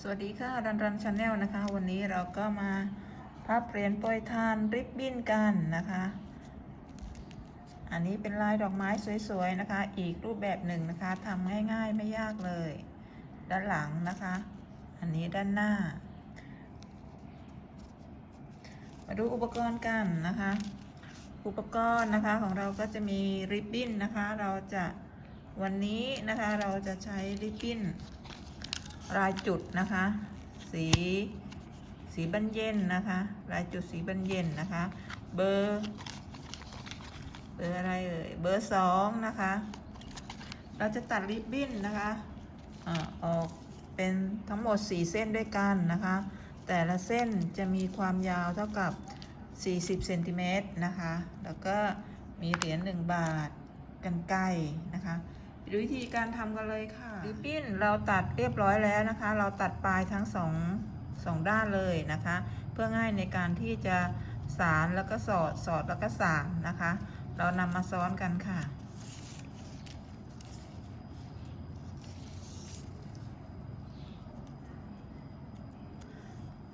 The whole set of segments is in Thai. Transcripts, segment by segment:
สวัสดีค่ะรันรันชาแนลนะคะ วันนี้เราก็มาพับเหรียญโปรยทานริบบิ้นกันนะคะ อันนี้เป็นลายดอกไม้สวยๆนะคะ อีกรูปแบบหนึ่งนะคะทำง่ายๆไม่ยากเลย ด้านหลังนะคะ อันนี้ด้านหน้า มาดูอุปกรณ์กันนะคะ อุปกรณ์นะคะของเราก็จะมีริบบิ้นนะคะ เราจะ วันนี้นะคะเราจะใช้ริบบิ้นลายจุดนะคะ สีสีบันเย็นนะคะ ลายจุดสีบันเย็นนะคะ เบอร์เบอร์อะไรเอ่ยเบอร์สองนะคะ เราจะตัดริบบิ้นนะคะอออกเป็นทั้งหมด 4 เส้นด้วยกันนะคะ แต่ละเส้นจะมีความยาวเท่ากับ 40เซนติเมตรนะคะ แล้วก็มีเหรียญ1บาทกันไกลนะคะ วิธีการทำกันเลยค่ะริบบิ้นเราตัดเรียบร้อยแล้วนะคะ เราตัดปลายทั้งสองสองด้านเลยนะคะ เพื่อง่ายในการที่จะสารแล้วก็สอดสอดแล้วก็สานนะคะ เรานำมาซ้อนกันค่ะ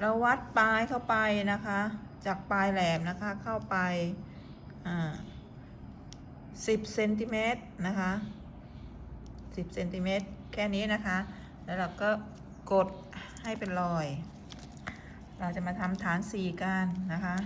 เราวัดปลายเข้าไปนะคะ จากปลายแหลมนะคะเข้าไปสิบเซนติเมตรนะคะ สิบเซนติเมตรแค่นี้นะคะ แล้วเราก็กดให้เป็นรอย เราจะมาทำฐานสี่กันนะคะ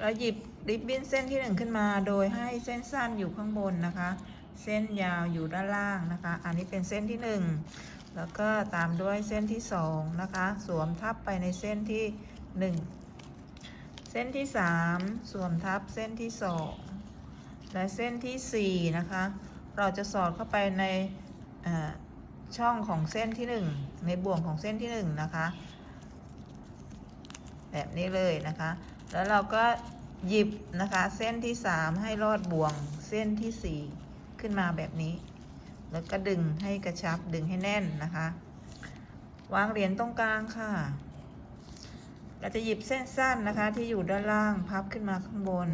เราหยิบริบบิ้นเส้นที่หนึ่งขึ้นมา โดยให้เส้นสั้นอยู่ข้างบนนะคะ เส้นยาวอยู่ด้านล่างนะคะ อันนี้เป็นเส้นที่หนึ่งแล้วก็ตามด้วยเส้นที่สองนะคะ สวมทับไปในเส้นที่หนึ่งเส้นที่สามสวมทับเส้นที่สอง และเส้นที่สี่นะคะ เราจะสอดเข้าไปในช่องของเส้นที่หนึ่งในบ่วงของเส้นที่หนึ่งนะคะ แบบนี้เลยนะคะ แล้วเราก็หยิบนะคะเส้นที่สามให้รอดบ่วงเส้นที่สี่ขึ้นมาแบบนี้ แล้วก็ดึงให้กระชับดึงให้แน่นนะคะ วางเหรียญตรงกลางค่ะเราจะหยิบเส้นสั้นนะคะที่อยู่ด้านล่างพับขึ้นมาข้างบน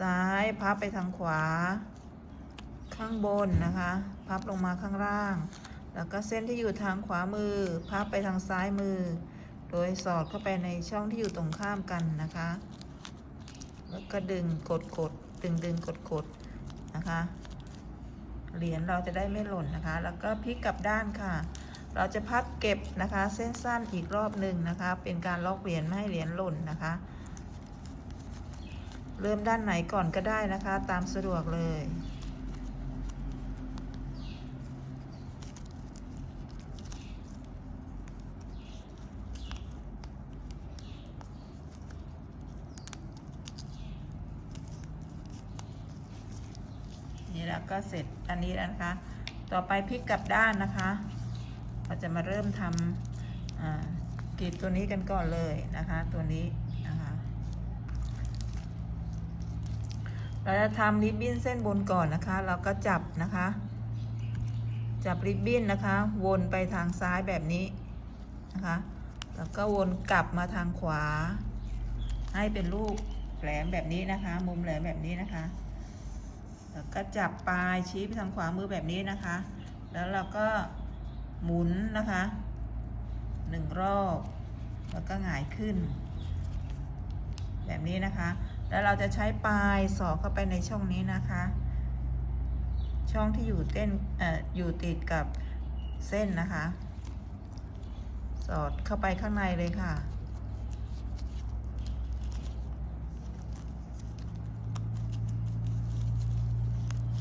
ซ้ายพับไปทางขวา ข้างบนนะคะ พับลงมาข้างล่าง แล้วก็เส้นที่อยู่ทางขวามือ พับไปทางซ้ายมือ โดยสอดเข้าไปในช่องที่อยู่ตรงข้ามกันนะคะ แล้วก็ดึงกดกดดึงดึงกดกดนะคะ เหรียญเราจะได้ไม่หล่นนะคะ แล้วก็พลิกกลับด้านค่ะ เราจะพับเก็บนะคะ เส้นสั้นอีกรอบหนึ่งนะคะ เป็นการล็อกเหรียญไม่ให้เหรียญหล่นนะคะ เริ่มด้านไหนก่อนก็ได้นะคะ ตามสะดวกเลย นี่แล้วก็เสร็จอันนี้แล้วนะคะ ต่อไปพลิกกลับด้านนะคะ เราจะมาเริ่มทำกรีดตัวนี้กันก่อนเลยนะคะ ตัวนี้นะคะ เราจะทำริบบิ้นเส้นบนก่อนนะคะ เราก็จับนะคะ จับริบบิ้นนะคะ วนไปทางซ้ายแบบนี้นะคะ แล้วก็วนกลับมาทางขวา ให้เป็นรูปแหลมแบบนี้นะคะ มุมแหลมแบบนี้นะคะ แล้วก็จับปลายชี้ไปทางขวามือแบบนี้นะคะ แล้วเราก็หมุนนะคะหนึ่งรอบ แล้วก็หงายขึ้น แบบนี้นะคะ แล้วเราจะใช้ปลายสอดเข้าไปในช่องนี้นะคะ ช่องที่อยู่เต้นเอ่ออยู่ติดกับเส้นนะคะ สอดเข้าไปข้างในเลยค่ะ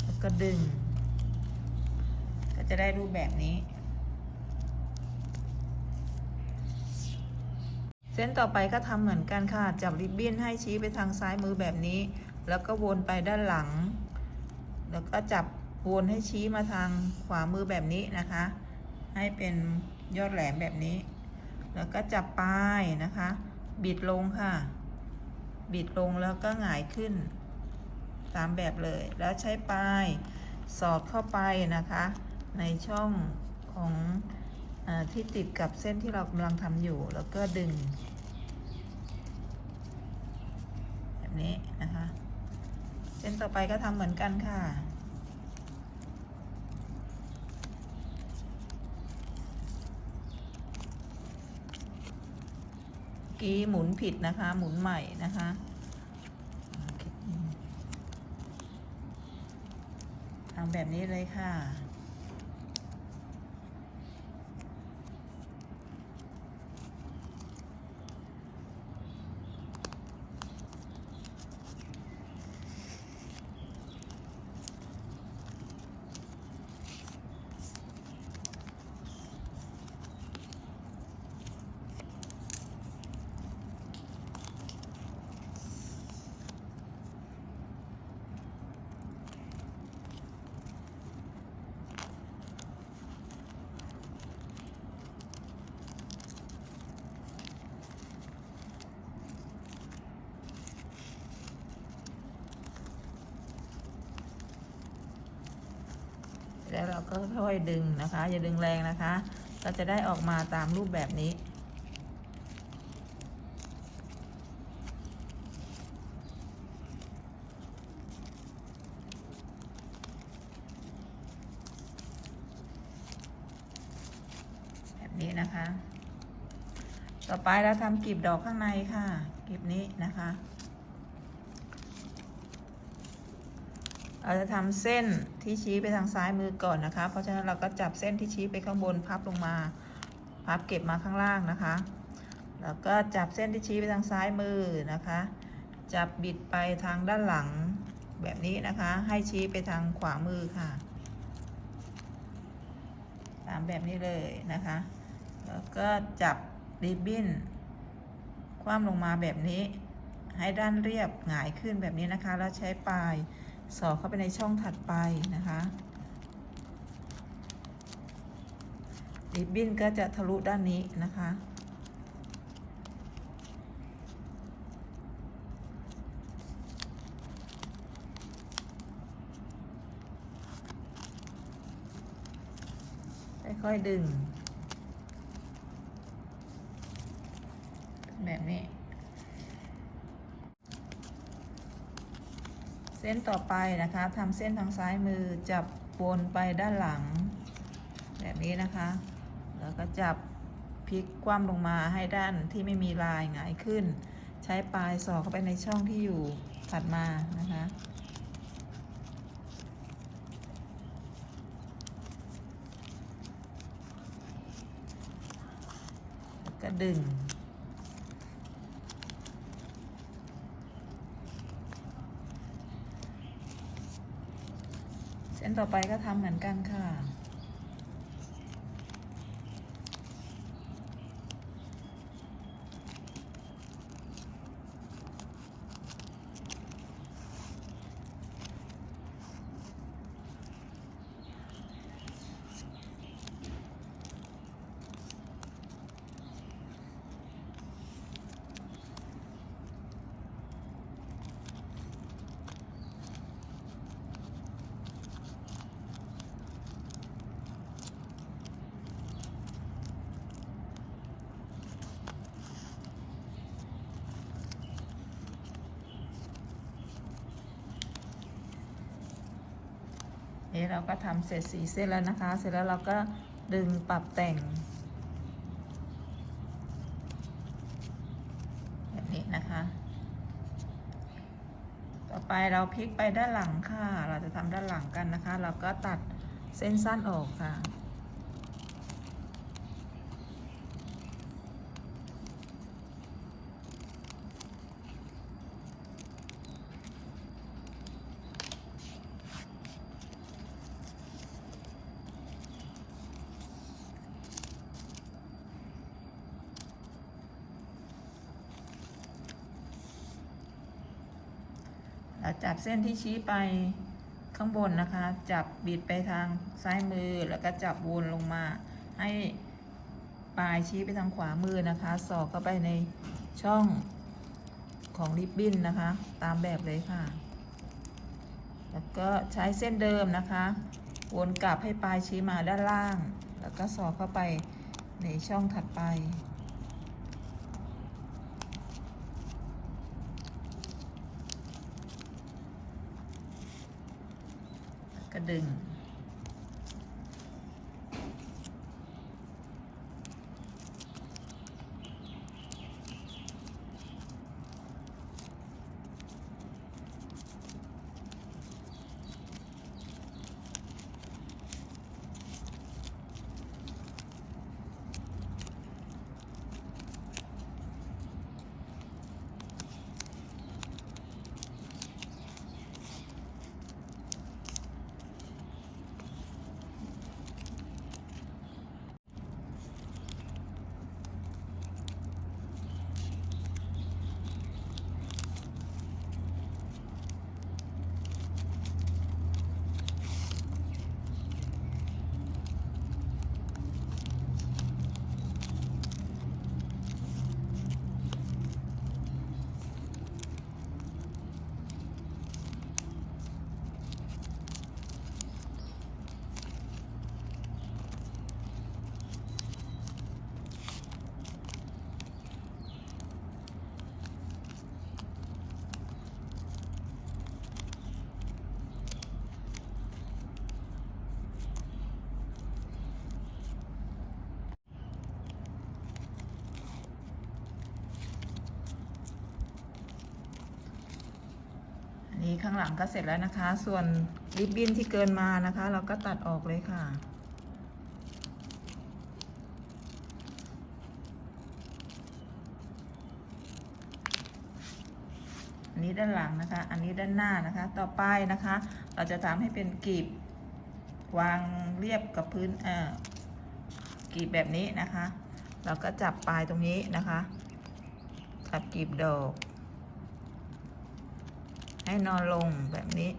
แล้วก็ดึง ก็จะได้รูปแบบนี้ เส้นต่อไปก็ทำเหมือนกันค่ะ จับริบบิ้นให้ชี้ไปทางซ้ายมือแบบนี้ แล้วก็วนไปด้านหลัง แล้วก็จับวนให้ชี้มาทางขวามือแบบนี้นะคะ ให้เป็นยอดแหลมแบบนี้ แล้วก็จับปลายนะคะ บิดลงค่ะ บิดลงแล้วก็หงายขึ้น ตามแบบเลย แล้วใช้ปลายสอดเข้าไปนะคะ ในช่องของ ที่ติดกับเส้นที่เรากำลังทำอยู่ แล้วก็ดึง แบบนี้นะคะ เส้นต่อไปก็ทำเหมือนกันค่ะกี้หมุนผิดนะคะ หมุนใหม่นะคะทำแบบนี้เลยค่ะ เราก็ค่อยดึงนะคะ อย่าดึงแรงนะคะ ก็จะได้ออกมาตามรูปแบบนี้ แบบนี้นะคะ ต่อไปเราทำกลีบดอกข้างในค่ะกลีบนี้นะคะ เราจะทำเส้นที่ชี้ไปทางซ้ายมือก่อนนะคะ เพราะฉะนั้นเราก็จับเส้นที่ชี้ไปข้างบนพับลงมา พับเก็บมาข้างล่างนะคะ แล้วก็จับเส้นที่ชี้ไปทางซ้ายมือนะคะ จับบิดไปทางด้านหลังแบบนี้นะคะ ให้ชี้ไปทางขวามือค่ะ ตามแบบนี้เลยนะคะ แล้วก็จับริบบิ้นคว่ำลงมาแบบนี้ ให้ด้านเรียบหงายขึ้นแบบนี้นะคะ แล้วใช้ปลาย สอดเข้าไปในช่องถัดไปนะคะริบบิ้นก็จะทะลุด้านนี้นะคะ ค่อยๆดึง แบบนี้ เส้นต่อไปนะคะทำเส้นทางซ้ายมือจับวนไปด้านหลัง แบบนี้นะคะ แล้วก็จับพลิกคว่ำลงมาให้ด้านที่ไม่มีลายหงายขึ้น ใช้ปลายสอดเข้าไปในช่องที่อยู่ถัดมานะคะแล้วก็ดึง นต่อไปก็ทำเหมือนกันค่ะ เราก็ทำเสร็จสีเส้นแล้วนะคะ เสร็จแล้วเราก็ดึงปรับแต่งแบบนี้นะคะ ต่อไปเราพลิกไปด้านหลังค่ะ เราจะทำด้านหลังกันนะคะ เราก็ตัดเส้นสั้นออกค่ะ เราจับเส้นที่ชี้ไปข้างบนนะคะ จับบิดไปทางซ้ายมือแล้วก็จับวนลงมา ให้ปลายชี้ไปทางขวามือนะคะ สอดเข้าไปในช่องของริบบิ้นนะคะ ตามแบบเลยค่ะ แล้วก็ใช้เส้นเดิมนะคะ วนกลับให้ปลายชี้มาด้านล่าง แล้วก็สอดเข้าไปในช่องถัดไป ก็ดึง อั นี้ข้างหลังก็เสร็จแล้วนะคะ ส่วนริบบิ้นที่เกินมานะคะ เราก็ตัดออกเลยค่ะ อันนี้ด้านหลังนะคะ อันนี้ด้านหน้านะคะ ต่อไปนะคะ เราจะทำให้เป็นกลีบวางเรียบกับพื้นเอ่อกลีบแบบนี้นะคะ เราก็จับปลายตรงนี้นะคะ จับกลีบดอก ให้นอนลงแบบนี้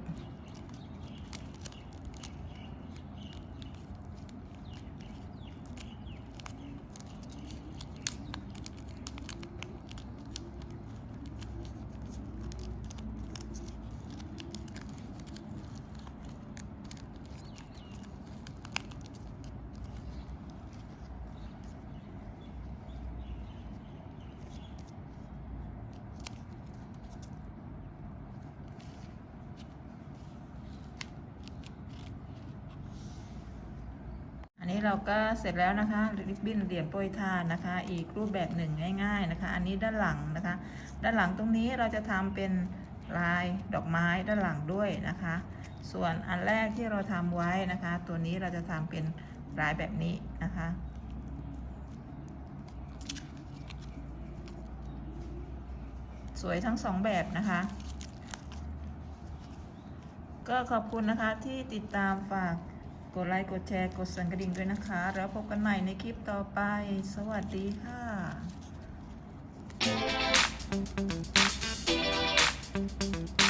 นี้เราก็เสร็จแล้วนะคะริบบิ้นเหรียญโปรยทานนะคะ อีกรูปแบบหนึ่งง่าย ๆนะคะ อันนี้ด้านหลังนะคะ ด้านหลังตรงนี้เราจะทำเป็นลายดอกไม้ด้านหลังด้วยนะคะ ส่วนอันแรกที่เราทำไว้นะคะ ตัวนี้เราจะทำเป็นลายแบบนี้นะคะสวยทั้งสองแบบนะคะ ก็ขอบคุณนะคะที่ติดตามฝาก กดไลค์กดแชร์กดสั่นกระดิ่งด้วยนะคะ แล้วพบกันใหม่ในคลิปต่อไป สวัสดีค่ะ